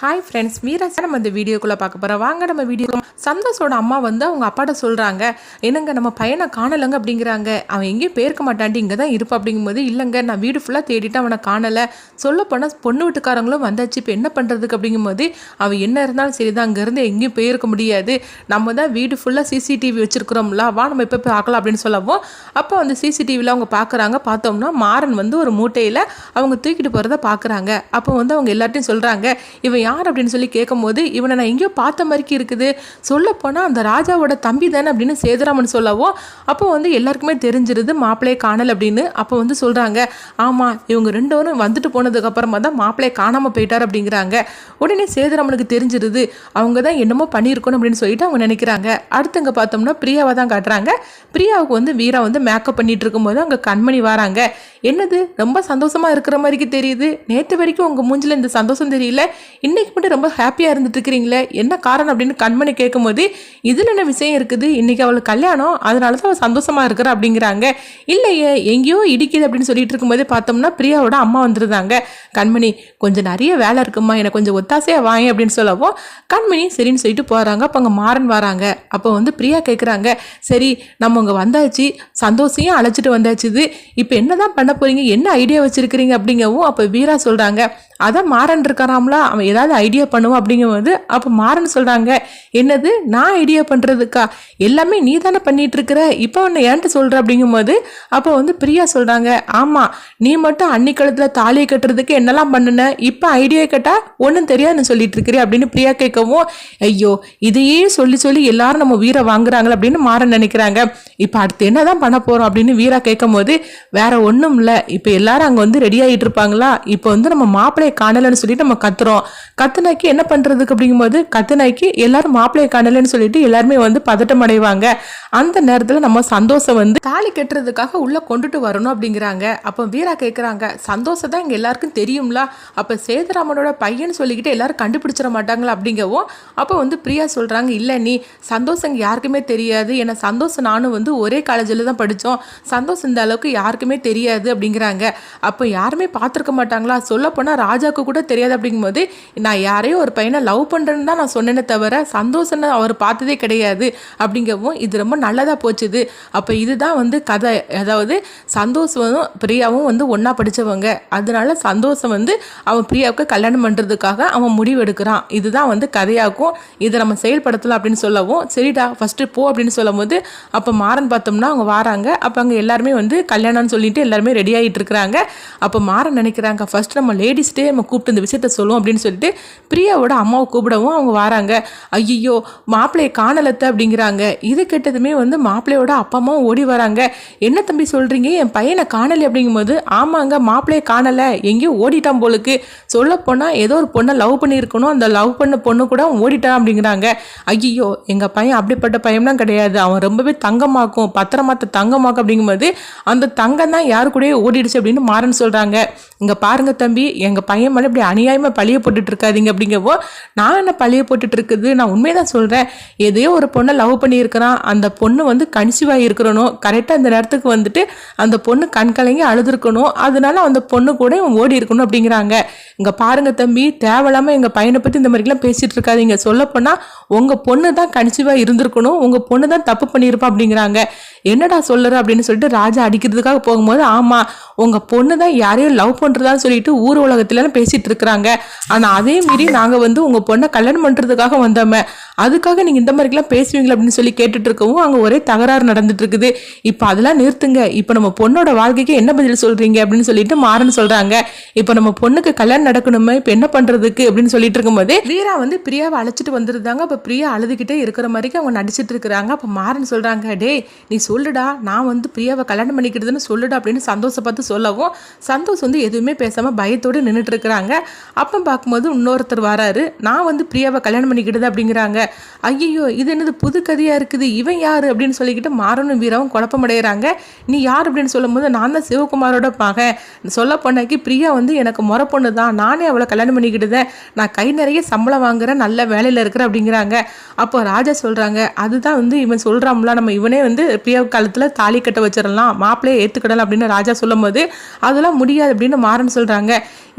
Hi friends Meera நம்ம இந்த வீடியோக்குள்ளே பார்க்க போகிறோம் வாங்க நம்ம வீடியோ சந்தோஷோட அம்மா வந்து அவங்க அப்பாட்ட சொல்கிறாங்க என்னங்க நம்ம பையனை காணலைங்க? அப்படிங்கிறாங்க. அவன் எங்கேயும் போயிருக்க மாட்டாண்டி இங்கே தான் இருப்பா அப்படிங்கும்போது இல்லைங்க நான் வீடு ஃபுல்லாக தேடிட்டு அவனை காணலை. சொல்லப்போனால் பொண்ணு வீட்டுக்காரங்களும் வந்தாச்சு இப்போ என்ன பண்ணுறதுக்கு அப்படிங்கும்போது அவன் என்ன இருந்தாலும் சரி தான் அங்கேருந்து எங்கேயும் போயிருக்க முடியாது. நம்ம தான் வீடு ஃபுல்லாக சிசிடிவி வச்சுருக்குறோம்ல வா நம்ம இப்போ பார்க்கலாம் அப்படின்னு சொல்லவும் அப்போ வந்து சிசிடிவியில் அவங்க பார்க்குறாங்க. பார்த்தோம்னா மாறன் வந்து ஒரு மூட்டையில் அவங்க தூக்கிட்டு போகிறத பார்க்குறாங்க. அப்போ வந்து அவங்க எல்லார்ட்டையும் சொல்கிறாங்க இவன் யார் அப்படின்னு சொல்லி கேட்கும்போது இவனை நான் எங்கேயோ பார்த்த மாதிரிக்கு இருக்குது. சொல்லப்போனால் அந்த ராஜாவோட தம்பி தானே அப்படின்னு சேதுராமன் சொல்லவும் அப்போ வந்து எல்லாருக்குமே தெரிஞ்சிருது மாப்பிள்ளையை காணல் அப்படின்னு. அப்போ வந்து சொல்கிறாங்க ஆமாம் இவங்க ரெண்டு பேரும் வந்துட்டு போனதுக்கப்புறமா தான் மாப்பிள்ளையை காணாமல் போயிட்டார் அப்படிங்கிறாங்க. உடனே சேதுராமனுக்கு தெரிஞ்சிருது அவங்க தான் என்னமோ பண்ணியிருக்கணும் அப்படின்னு சொல்லிட்டு அவங்க நினைக்கிறாங்க. அடுத்தங்க பார்த்தோம்னா பிரியாவை தான் காட்டுறாங்க. பிரியாவுக்கு வந்து வீரா வந்து மேக்கப் பண்ணிட்டு இருக்கும்போது அங்கே கண்மணி வராங்க. என்னது? ரொம்ப சந்தோஷமா இருக்கிற மாதிரிக்கு தெரியுது. நேற்று வரைக்கும் உங்கள் மூஞ்சில் இந்த சந்தோஷம் தெரியல. இன்னும் இன்னைக்கு மட்டும் ரொம்ப ஹாப்பியாக இருந்துட்டு இருக்கிறீங்களே என்ன காரணம் அப்படின்னு கண்மணி கேட்கும்போது இதில் என்ன விஷயம் இருக்குது? இன்றைக்கி அவளுக்கு கல்யாணம் அதனால தான் அவள் சந்தோஷமாக இருக்கிறா அப்படிங்கிறாங்க. இல்லையே எங்கேயோ இடிக்குது அப்படின்னு சொல்லிட்டு இருக்கும்போது பார்த்தோம்னா பிரியாவோட அம்மா வந்துருந்தாங்க. கண்மணி கொஞ்சம் நிறைய வேலை இருக்குமா? எனக்கு கொஞ்சம் ஒத்தாசையாக வாங்க அப்படின்னு சொல்லவும் கண்மணி சரின்னு சொல்லிட்டு போகிறாங்க அப்போ அங்கே மாறன் வராங்க. அப்போ வந்து பிரியா கேட்குறாங்க சரி நம்ம அங்கே வந்தாச்சு. சந்தோஷையும் அழைச்சிட்டு வந்தாச்சு இப்போ என்னதான் பண்ண போகிறீங்க என்ன ஐடியா வச்சுருக்கிறீங்க? அப்படிங்கவும் அப்போ வீரா சொல்கிறாங்க அதான் மாறன் இருக்காராம்ல அவன் ஏதாவது ஐடியா பண்ணுவான் அப்படிங்கும்போது அப்போ மாறன் சொல்கிறாங்க என்னது நான் ஐடியா பண்ணுறதுக்கா எல்லாமே நீ தானே பண்ணிட்டு இருக்கிற இப்போ உன்னை ஏன்ட்டு சொல்கிற அப்படிங்கும்போது அப்போ வந்து பிரியா சொல்கிறாங்க ஆமாம் நீ மட்டும் அன்னிக்கழுத்தில் தாலியை கட்டுறதுக்கு என்னெல்லாம் பண்ணுன? இப்போ ஐடியா கேட்டால் ஒன்றும் தெரியாதுன்னு சொல்லிட்டு இருக்கிறே அப்படின்னு பிரியா கேட்கவும் ஐயோ இதையே சொல்லி சொல்லி எல்லாரும் நம்ம வீரை வாங்குறாங்களே அப்படின்னு மாறன் நினைக்கிறாங்க. இப்போ அடுத்து என்னதான் பண்ண போகிறோம் அப்படின்னு வீரா கேட்கும்போது வேற ஒன்றும் இல்லை இப்போ எல்லாரும் அங்கே வந்து ரெடி ஆகிட்டு இருப்பாங்களா இப்போ வந்து நம்ம மாப்பிள்ளையை காணலைன்னு சொல்லிட்டு நம்ம கத்துறோம். கத்துனாக்கி என்ன பண்ணுறதுக்கு அப்படிங்கும்போது கத்துனாக்கி எல்லாரும் மாப்பிள்ளையை காணலைன்னு சொல்லிட்டு எல்லாருமே வந்து பதட்டம் அடைவாங்க. அந்த நேரத்தில் நம்ம சந்தோஷம் வந்து தாலி கட்டுறதுக்காக உள்ளே கொண்டுட்டு வரணும் அப்படிங்கிறாங்க. அப்போ வீரா கேட்குறாங்க சந்தோஷம் தான் இங்கே எல்லாருக்கும் தெரியும்ல. அப்போ சேதுராமனோட பையன் சொல்லிக்கிட்டு எல்லாரும் கண்டுபிடிச்சிட மாட்டாங்களா? அப்படிங்கவும் அப்போ வந்து பிரியா சொல்கிறாங்க இல்லை நீ சந்தோஷம் யாருக்குமே தெரியாது. ஏன்னா சந்தோஷம் நானும் வந்து ஒரே காலேஜில் தான் படித்தோம் சந்தோஷம் இந்த அளவுக்கு யாருக்குமே தெரியாது அப்படிங்கிறாங்க. அப்போ யாருமே பார்த்துருக்க மாட்டாங்களா? சொல்லப்போனால் ராஜாவுக்கு கூட தெரியாது அப்படிங்கும்போது நான் யாரையும் ஒரு பையனை லவ் பண்ணுறேன்னு தான் நான் சொன்னேனே தவிர சந்தோஷம்னு அவர் பார்த்ததே கிடையாது அப்படிங்கவும் இது ரொம்ப நல்லதாக போச்சுது. அப்போ இதுதான் வந்து கதை. அதாவது சந்தோஷமும் பிரியாவும் வந்து ஒன்றா படித்தவங்க அதனால சந்தோஷம் வந்து அவன் பிரியாவுக்கு கல்யாணம் பண்ணுறதுக்காக அவன் முடிவு எடுக்கிறான். இதுதான் வந்து கதையாக்கும் இதை நம்ம செயல்படுத்தலாம் அப்படின்னு சொல்லவும் சரிடா ஃபஸ்ட்டு போ அப்படின்னு சொல்லும்போது அப்போ மாறன் பார்த்தோம்னா அவங்க வராங்க. அப்போ அங்கே எல்லாருமே வந்து கல்யாணம்னு சொல்லிட்டு எல்லாருமே ரெடி ஆகிட்டு இருக்கிறாங்க. அப்போ மாறன் நினைக்கிறாங்க ஃபர்ஸ்ட் நம்ம லேடிஸ்டே நம்ம கூப்பிட்டு இந்த விஷயத்த சொல்லுவோம் அப்படின்னு சொல்லிட்டு பிரியாவோட அம்மாவை கூப்பிடவும் அவங்க வராங்க. ஐயோ மாப்பிள்ளையை காணலத்த அப்படிங்கிறாங்க. இது கெட்டதுமே வந்து மாப்பிள்ளையோட அப்பா அம்மாவும் ஓடி வராங்க. என்ன தம்பி சொல்கிறீங்க என் பையனை காணலை அப்படிங்கும்போது ஆமாங்க மாப்பிள்ளையை காணலை. எங்கேயோ ஓடிட்டான் போலுக்கு. சொல்லப்போனால் ஏதோ ஒரு பொண்ணை லவ் பண்ணியிருக்கணும். அந்த லவ் பண்ண பொண்ணு கூட அவன் ஓடிட்டான் அப்படிங்கிறாங்க. ஐயோ எங்கள் பையன் அப்படிப்பட்ட பையன்லாம் கிடையாது. அவன் ரொம்பவே தங்கமாக்கும். பத்திரமாத்த தங்கமாக்கும் அப்படிங்கும்போது அந்த தங்கம் தான் யாரு கூடயே ஓடிடுச்சு அப்படின்னு மாறன்னு சொல்கிறாங்க இங்கே பாருங்க தம்பி எங்கள் பையன் மேலே இப்படி அநியாயமாக பழிய போட்டுட்டு இருக்காதிங்க அப்படிங்கவோ நான் என்ன பழிய போட்டுட்டு இருக்குது? நான் உண்மையை தான் சொல்கிறேன் எதையோ ஒரு பொண்ணை லவ் பண்ணியிருக்கிறான். அந்த பொண்ணு வந்து கன்சீவாக இருக்கிறனும் கரெக்டாக அந்த நேரத்துக்கு வந்துட்டு அந்த பொண்ணு கண் கலங்கி அழுதுருக்கணும் அதனால அந்த பொண்ணு கூட இவன் ஓடி இருக்கணும் அப்படிங்கிறாங்க. இங்கே பாருங்க தம்பி தேவையில்லாமல் எங்கள் பையனை பற்றி இந்த மாதிரிலாம் பேசிகிட்டு இருக்காதீங்க. சொல்லப்போனால் உங்கள் பொண்ணு தான் கன்சீவாக இருந்திருக்கணும் உங்கள் பொண்ணு தான் தப்பு பண்ணியிருப்பா அப்படிங்கிறாங்க. என்னடா சொல்லுற அப்படின்னு சொல்லிட்டு ராஜா அடிக்கிறதுக்காக போகும்போது ஆமாம் உங்கள் பொண்ணு தான் யாரையும் லவ் பண்ணுறதான்னு சொல்லிட்டு ஊர் உலகத்துலலாம் பேசிகிட்டு இருக்கிறாங்க. ஆனால் அதே மீறி நாங்கள் வந்து உங்கள் பொண்ணை கல்யாணம் பண்ணுறதுக்காக வந்தோமே அதுக்காக நீங்கள் இந்த மாதிரிலாம் பேசுவீங்களா அப்படின்னு சொல்லி கேட்டுட்டு இருக்கவும் அங்கே ஒரே தகராறு நடந்துட்டு இருக்குது. இப்போ அதெல்லாம் நிறுத்துங்க. இப்போ நம்ம பொண்ணோட வாழ்க்கைக்கு என்ன பதில் சொல்கிறீங்க அப்படின்னு சொல்லிட்டு மாறன்னு சொல்கிறாங்க இப்போ நம்ம பொண்ணுக்கு கல்யாணம் நடக்கணுமே இப்போ என்ன பண்ணுறதுக்கு அப்படின்னு சொல்லிட்டு இருக்கும்போது வீரா வந்து பிரியாவை அழைச்சிட்டு வந்துருந்தாங்க. அப்போ பிரியா அழுதுகிட்டே இருக்கிற மாதிரிக்கு அவங்க நடிச்சிட்டு இருக்கிறாங்க. அப்போ மாறன் சொல்கிறாங்க டேய் நீ சொல்லுடா நான் வந்து பிரியாவை கல்யாணம் பண்ணிக்கிறதுன்னு சொல்லுடா அப்படின்னு சந்தோஷப்பட்டு சொல்லவும் சந்தோஷ் வந்து எதுவுமே பேசாமல் பயத்தோடு நின்றுட்டு இருக்கிறாங்க அப்போ பார்க்கும்போது இன்னொருத்தர் வராரு. நான் வந்து பிரியாவை கல்யாணம் பண்ணிக்கிட்டது அப்படிங்கிறாங்க. ஐயையோ இது என்னது புது கதையாக இருக்குது? இவன் யார்? அப்படின்னு சொல்லிக்கிட்டு மாறனும் வீரவும் குழப்பமடைகிறாங்க. நீ யார் அப்படின்னு சொல்லும்போது நான் தான் சிவகுமாரோட மகன். சொல்ல போனாக்கி பிரியா வந்து எனக்கு முறை பொண்ணு தான் நானே அவளை கல்யாணம் பண்ணிக்கிட்டுதேன். நான் கை நிறைய சம்பளம் வாங்குறேன் நல்ல வேலையில் இருக்கிறேன் அப்படிங்கிறாங்க. அப்போ ராஜா சொல்கிறாங்க அதுதான் வந்து இவன் சொல்கிறாம்ல நம்ம இவனே வந்து பிரியா காலத்தில் தாலி கட்ட வச்சிடலாம் மாப்பிள்ளையை ஏற்றுக்கிடலாம் அப்படின்னு ராஜா சொல்லும்போது அதெல்லாம் முடியாது அப்படின்னு மாறன் சொல்கிறாங்க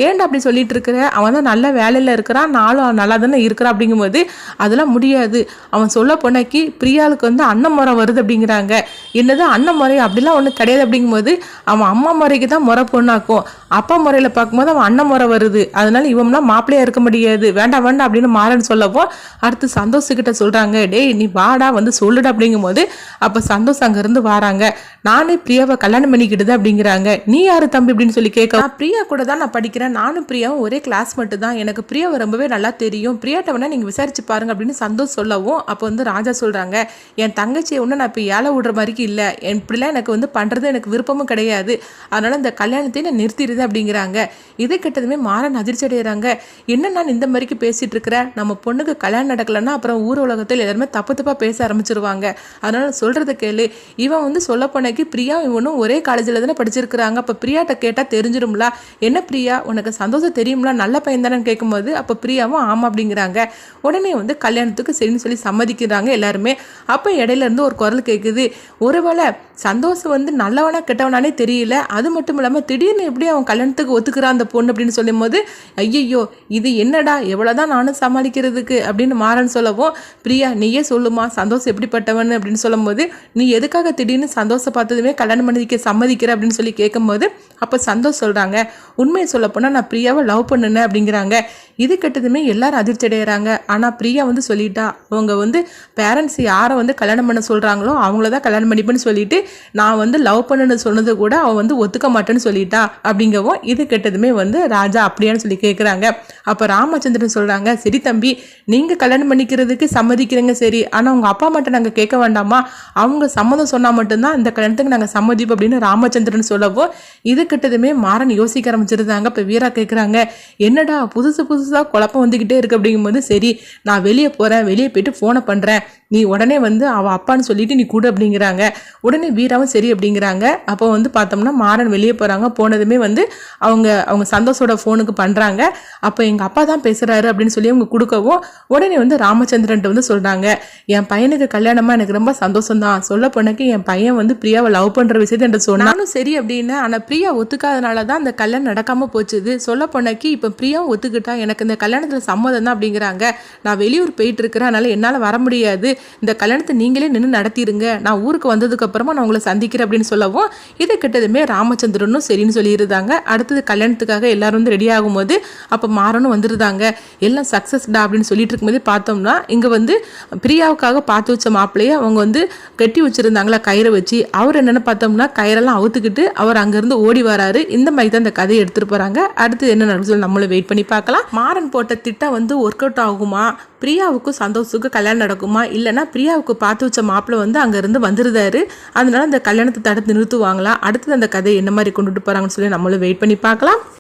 ஏன்டா அப்படி சொல்லிட்டு இருக்கிற? அவன் தான் நல்ல வேலையில் இருக்கிறான் நாளும் நல்லா தானே இருக்கிறான் அப்படிங்கும்போது அதெல்லாம் முடியாது. அவன் சொல்ல போனாக்கி பிரியாளுக்கு வந்து அண்ணன் முறை வருது அப்படிங்கிறாங்க. என்னது அண்ணன் முறை அப்படிலாம் ஒன்றும் கிடையாது அப்படிங்கும்போது அவன் அம்மா முறைக்கு தான் முறை பொண்ணாக்கும். அப்பா முறையில் பார்க்கும்போது அவன் அண்ணன் முறை வருது. அதனால இவன்லாம் மாப்பிள்ளையாக இருக்க முடியாது. வேண்டாம் வேண்டாம் அப்படின்னு மாறன் சொல்லப்போ அடுத்து சந்தோஷ்கிட்ட சொல்கிறாங்க டேய் நீ வாடா வந்து சொல்லுடா அப்படிங்கும்போது அப்போ சந்தோஷம் அங்கேருந்து வராங்க. நானே பிரியாவை கல்யாணம் பண்ணிக்கிட்டுது அப்படிங்கிறாங்க. நீ யாரு தம்பி அப்படின்னு சொல்லி கேட்க "நான் பிரியா கூட தான் நான் படிக்கிறேன். நானும் பிரியாவும் ஒரே கிளாஸ் மட்டும் தான் எனக்கு பிரியாவை ரொம்பவே நல்லா தெரியும். பிரியாட்ட வேணா நீங்கள் விசாரிச்சு பாருங்க அப்படின்னு சந்தோஷ் சொல்லவும் அப்போ வந்து ராஜா சொல்கிறாங்க என் தங்கச்சியை ஒன்றும் நான் இப்போ ஏழை விடுற மாதிரிக்கு இல்லை. என் இப்படிலாம் எனக்கு வந்து பண்ணுறது எனக்கு விருப்பமும் கிடையாது. அதனால் இந்த கல்யாணத்தை நான் நிறுத்திடுது அப்படிங்கிறாங்க. இதை கெட்டதுமே மாறன் அதிர்ச்சி அடைகிறாங்க என்ன நான் இந்த மாதிரிக்கு பேசிட்டு இருக்கிறேன் நம்ம பொண்ணுக்கு கல்யாணம் நடக்கலைன்னா அப்புறம் ஊர் உலகத்தில் எல்லாருமே தப்பு தப்பாக பேச ஆரம்பிச்சிருவாங்க. அதனால சொல்கிறத கேளு. இவன் வந்து சொல்ல போனக்கு பிரியா இவனும் ஒரே காலேஜில் தானே படிச்சிருக்கிறாங்க. அப்போ பிரியாட்ட கேட்டால் தெரிஞ்சிடும்ல. என்ன பிரியா? உனக்கு சந்தோஷம் தெரியும்ல? நல்ல பையன் தானே கேட்கும்போது அப்போ பிரியாவும் ஆமாம் அப்படிங்கிறாங்க. உடனே வந்து கல்யாணத்துக்கு சரின்னு சொல்லி சம்மதிக்கிறாங்க எல்லாருமே. அப்போ இடையில இருந்து ஒரு குரல் கேட்குது ஒருவேளை சந்தோஷம் வந்து நல்லவனா கெட்டவனானே தெரியல. அது மட்டும் இல்லாமல் திடீர்னு எப்படி அவன் கல்யாணத்துக்கு ஒத்துக்கிறான் அந்த பொண்ணு அப்படின்னு சொல்லும்போது ஐயையோ இது என்னடா? எவ்வளோதான் நானும் சமாளிக்கிறதுக்கு? அப்படின்னு மாறன் சொல்லவும் பிரியா நீயே சொல்லுமா? சந்தோஷம் எப்படிப்பட்டவன் அப்படின்னு சொல்லும்போது நீ எதுக்காக திடீர்னு சந்தோஷம் பார்த்ததுமே கல்யாணம் பண்ணிக்க சம்மதிக்கிற அப்படின்னு சொல்லி கேட்கும்போது அப்போ சந்தோஷ் சொல்கிறாங்க உண்மையை சொல்லப்போனால் நான் பிரியாவை லவ் பண்ணுனேன் அப்படிங்கிறாங்க. இது கெட்டதுமே எல்லாரும் அதிர்ச்சி அடைகிறாங்க ஆனால் பிரியா வந்து சொல்லிட்டா. அவங்க வந்து பேரண்ட்ஸ் யாரை வந்து கல்யாணம் பண்ண சொல்கிறாங்களோ அவங்கள தான் கல்யாணம் பண்ணிப்பேன்னு சொல்லிட்டு நான் வந்து லவ் பண்ணுன்னு சொன்னது கூட அவன் வந்து ஒத்துக்க மாட்டேன்னு சொல்லிட்டா அப்படிங்கவும் இது கெட்டதுமே வந்து ராஜா அப்படியான்னு சொல்லி கேட்குறாங்க அப்போ ராமச்சந்திரன் சொல்கிறாங்க சரி தம்பி நீங்கள் கல்யாணம் பண்ணிக்கிறதுக்கு சம்மதிக்கிறீங்க சரி. ஆனால் உங்கள் அப்பா மட்டும் நாங்கள் கேட்க வேண்டாமா? அவங்க சம்மதம் சொன்னால் மட்டும்தான் இந்த கல்யாணத்துக்கு நாங்கள் சம்மதிப்போம் அப்படின்னு ராமச்சந்திரன் சொல்லவும் இது கிட்டதுமே மாறன் யோசிக்க ஆரம்பிச்சிருந்தாங்க. இப்போ வீரா கேட்குறாங்க என்னடா புதுசு புதுசாக குழப்பம் வந்துக்கிட்டே இருக்கு. அப்படிங்கும்போது சரி நான் வெளியே போகிறேன் வெளியே போயிட்டு ஃபோனை பண்ணுறேன் நீ உடனே வந்து அவள் அப்பான்னு சொல்லிட்டு நீ கூட அப்படிங்கிறாங்க. உடனே வீராவும் சரி அப்படிங்கிறாங்க. அப்போ வந்து பார்த்தோம்னா மாறன் வெளியே போகிறாங்க போனதுமே வந்து அவங்க அவங்க சந்தோஷோட ஃபோனுக்கு பண்ணுறாங்க அப்போ எங்கள் அப்பா தான் பேசுகிறாரு அப்படின்னு சொல்லி அவங்க கொடுக்கவும் உடனே வந்து ராமச்சந்திரன்ட்டு வந்து சொல்கிறாங்க என் பையனுக்கு கல்யாணமாக எனக்கு ரொம்ப சந்தோஷம் தான் சொல்ல போனக்கு என் பையன் வந்து பிரியாவை லவ் பண்ணுற விஷயத்தை என்று சொன்னாலும் சரி அப்படின்னு ஆனால் பிரியா ஒத்துக்காதனால தான் அந்த கல்யாணம் நடக்காமல் போச்சுது. சொல்ல போனக்கு இப்போ பிரியாவும் ஒத்துக்கிட்டா எனக்கு இந்த கல்யாணத்தில் சம்மதம் தான் அப்படிங்கிறாங்க. நான் வெளியூர் போயிட்டு இருக்கிறேன். அதனால் என்னால் வர முடியாது. இந்த கல்யாணத்தை நீங்களே நின்று நடத்திடுங்க. நான் ஊருக்கு வந்ததுக்கு அப்புறமா நான் உங்களை சந்திக்கிறேன் அப்படின்னு சொல்லவும் இதை கிட்டதுமே ராமச்சந்திரனும் சரின்னு சொல்லியிருந்தாங்க. அடுத்தது கல்யாணத்துக்காக எல்லாரும் வந்து ரெடி ஆகும்போது அப்போ மாறனும் வந்துருந்தாங்க. எல்லாம் சக்ஸஸ்டா அப்படின்னு சொல்லிட்டு இருக்கும்போது பார்த்தோம்னா இங்கே வந்து பிரியாவுக்காக பார்த்து வச்ச மாப்பிள்ளையை அவங்க வந்து கட்டி வச்சிருந்தாங்களா கயிறை வச்சு. அவர் என்னென்னு பார்த்தோம்னா கயிறெல்லாம் அவுத்துக்கிட்டு அவர் அங்கேருந்து ஓடி வராரு. இந்த மாதிரி தான் இந்த கதையை எடுத்துகிட்டு போகிறாங்க அடுத்து என்ன நடக்குது சொல்லி நம்மளும் வெயிட் பண்ணி பார்க்கலாம். மாறன் போட்ட திட்டம் வந்து ஒர்க் அவுட் ஆகுமா? பிரியாவுக்கும் சந்தோஷுக்கும் கல்யாணம் நடக்குமா? இல்லைன்னா பிரியாவுக்கு பார்த்து வச்ச மாப்பிள்ளை வந்து அங்கேருந்து வந்துருந்தாரு அதனால அந்த கல்யாணத்தை தடுத்து நிறுத்துவாங்களா? அடுத்தது அந்த கதையை என்ன மாதிரி கொண்டுட்டு போகிறாங்கன்னு சொல்லி நம்மளும் வெயிட் பண்ணி பார்க்கலாம்.